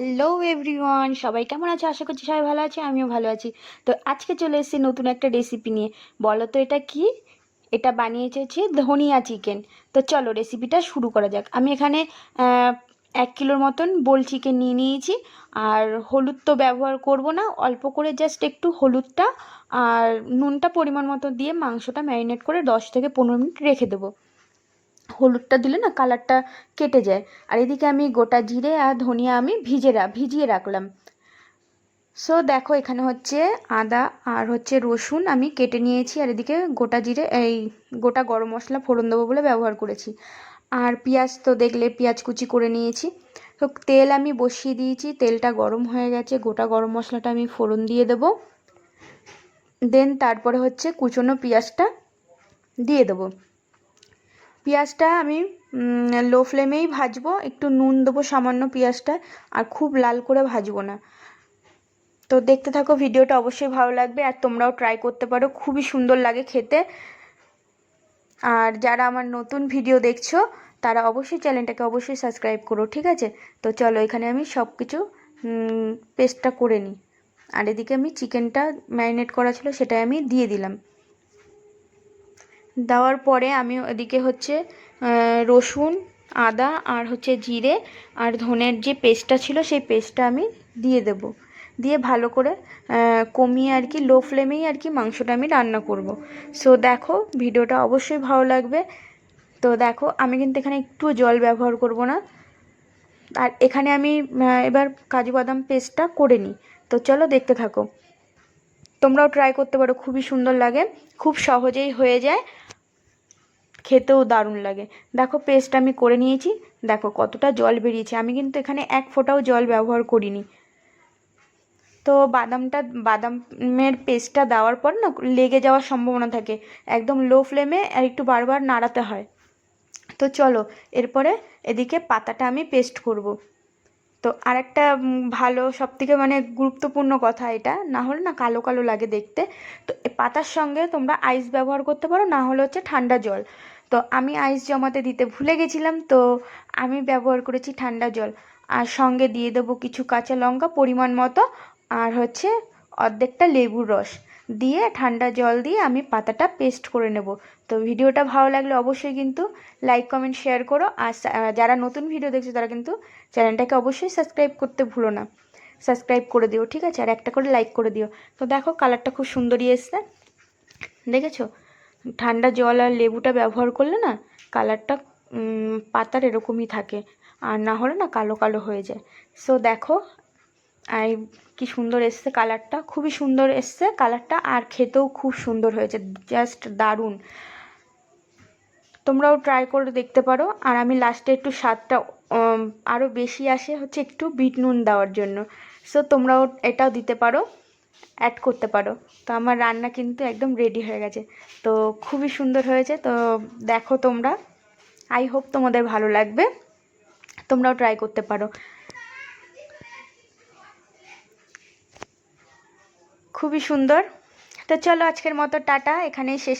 Hello everyone সবাই কেমন আছে? আশা করছি সবাই ভালো আছে, আমিও ভালো আছি। তো আজকে চলে এসেছি নতুন একটা রেসিপি নিয়ে। বলো তো, এটা কি? এটা বানিয়েছে ধনিয়া চিকেন তো চলো রেসিপিটা শুরু করা যাক। আমি এখানে এক কিলোর মতন বোল চিকেন নিয়ে নিয়েছি। আর হলুদ তো ব্যবহার করব না, অল্প করে জাস্ট একটু হলুদটা আর নুনটা পরিমাণ মতো দিয়ে মাংসটা ম্যারিনেট করে দশ থেকে পনেরো মিনিট রেখে দেবো। হলুদটা দিলে না কালারটা কেটে যায়। আর এদিকে আমি গোটা জিরে আর ধনিয়া আমি ভিজে ভিজিয়ে রাখলাম। সো দেখো এখানে হচ্ছে আদা আর হচ্ছে রসুন আমি কেটে নিয়েছি। আর এদিকে গোটা জিরে, এই গোটা গরম মশলা ফোড়ন দেবো বলে ব্যবহার করেছি। আর পেঁয়াজ তো দেখলে পেঁয়াজ কুচি করে নিয়েছি। তো তেল আমি বসিয়ে দিয়েছি, তেলটা গরম হয়ে গেছে। গোটা গরম মশলাটা আমি ফোড়ন দিয়ে দেবো। দেন তারপরে হচ্ছে কুচনো পেঁয়াজটা দিয়ে দেবো। পেঁয়াজটা আমি লো ফ্লেমেই ভাজবো, একটু নুন দেবো সামান্য পেঁয়াজটা, আর খুব লাল করে ভাজবো না। তো দেখতে থাকো ভিডিওটা, অবশ্যই ভালো লাগবে, আর তোমরাও ট্রাই করতে পারো, খুবই সুন্দর লাগে খেতে। আর যারা আমার নতুন ভিডিও দেখছ, তারা অবশ্যই চ্যানেলটাকে অবশ্যই সাবস্ক্রাইব করো, ঠিক আছে? তো চলো এখানে আমি সব কিছু পেস্টটা করে নিই। আর এদিকে আমি চিকেনটা ম্যারিনেট করা ছিল, সেটাই আমি দিয়ে দিলাম। দেওয়ার পরে আমি ওদিকে হচ্ছে রসুন, আদা আর হচ্ছে জিরে আর ধনের যে পেস্টটা ছিল সেই পেস্টটা আমি দিয়ে দেব। দিয়ে ভালো করে কমিয়ে আর কি লো ফ্লেমেই আর কি মাংসটা আমি রান্না করব। সো দেখো, ভিডিওটা অবশ্যই ভালো লাগবে। তো দেখো, আমি কিন্তু এখানে একটু জল ব্যবহার করব না। আর এখানে আমি এবার কাজু বাদাম পেস্টটা করে নিই। তো চলো দেখতে থাকো। তোমরাও ট্রাই করতে পারো, খুবই সুন্দর লাগে, খুব সহজেই হয়ে যায়, খেতেও দারুণ লাগে। দেখো পেস্ট আমি করে নিয়েছি, দেখো কতটা জল বেরিয়েছে, আমি কিন্তু এখানে এক ফোঁটাও জল ব্যবহার করিনি। তো বাদামটা, বাদামের পেস্টটা দেওয়ার পর না, লেগে যাওয়ার সম্ভাবনা থাকে, একদম লো ফ্লেমে আর একটু বারবার নাড়াতে হয়। তো চলো, এরপরে এদিকে পাতাটা আমি পেস্ট করব। তো আরেকটা ভালো, সবথেকে মানে গুরুত্বপূর্ণ কথা এটা, না হলে না কালো কালো লাগে দেখতে। তো পাতার সঙ্গে তোমরা আইস ব্যবহার করতে পারো, না হলে হচ্ছে ঠান্ডা জল। তো আমি আইস জমাতে দিতে ভুলে গেছিলাম, তো আমি ব্যবহার করেছি ঠান্ডা জল। আর সঙ্গে দিয়ে দেবো কিছু কাঁচা লঙ্কা পরিমাণ মতো, আর হচ্ছে অর্ধেকটা লেবুর রস। দিয়ে ঠান্ডা জল দিয়ে আমি পাতাটা পেস্ট করে নেব। তো ভিডিওটা ভালো লাগলে অবশ্যই কিন্তু লাইক কমেন্ট শেয়ার করো। আর যারা নতুন ভিডিও দেখছ তারা কিন্তু চ্যানেলটাকে অবশ্যই সাবস্ক্রাইব করতে ভুলো না। সাবস্ক্রাইব করে দিও, ঠিক আছে? আর একটা করে লাইক করে দিও। তো দেখো কালারটা খুব সুন্দরই এসছে। দেখেছ? ঠান্ডা জল আর লেবুটা ব্যবহার করলে না কালারটা পাতার এরকমই থাকে। আর না হলে না কালো কালো হয়ে যায়। সো দেখো এই কি সুন্দর এসছে কালারটা, খুবই সুন্দর এসছে কালারটা আর খেতেও খুব সুন্দর হয়েছে জাস্ট দারুণ। তোমরাও ট্রাই করে দেখতে পারো। আর আমি লাস্টে একটু স্বাদটা আরও বেশি আসে হচ্ছে একটু বিট নুন দেওয়ার জন্য। সো তোমরাও এটাও দিতে পারো অ্যাড করতে পারো। তো আমার রান্না কিন্তু একদম রেডি হয়ে গেছে। তো খুবই সুন্দর হয়েছে। তো দেখো তোমরা। আই হোপ তোমাদের ভালো লাগবে। তোমরাও ট্রাই করতে পারো। খুবই সুন্দর। তো চলো আজকের মতো টাটা এখানেই শেষ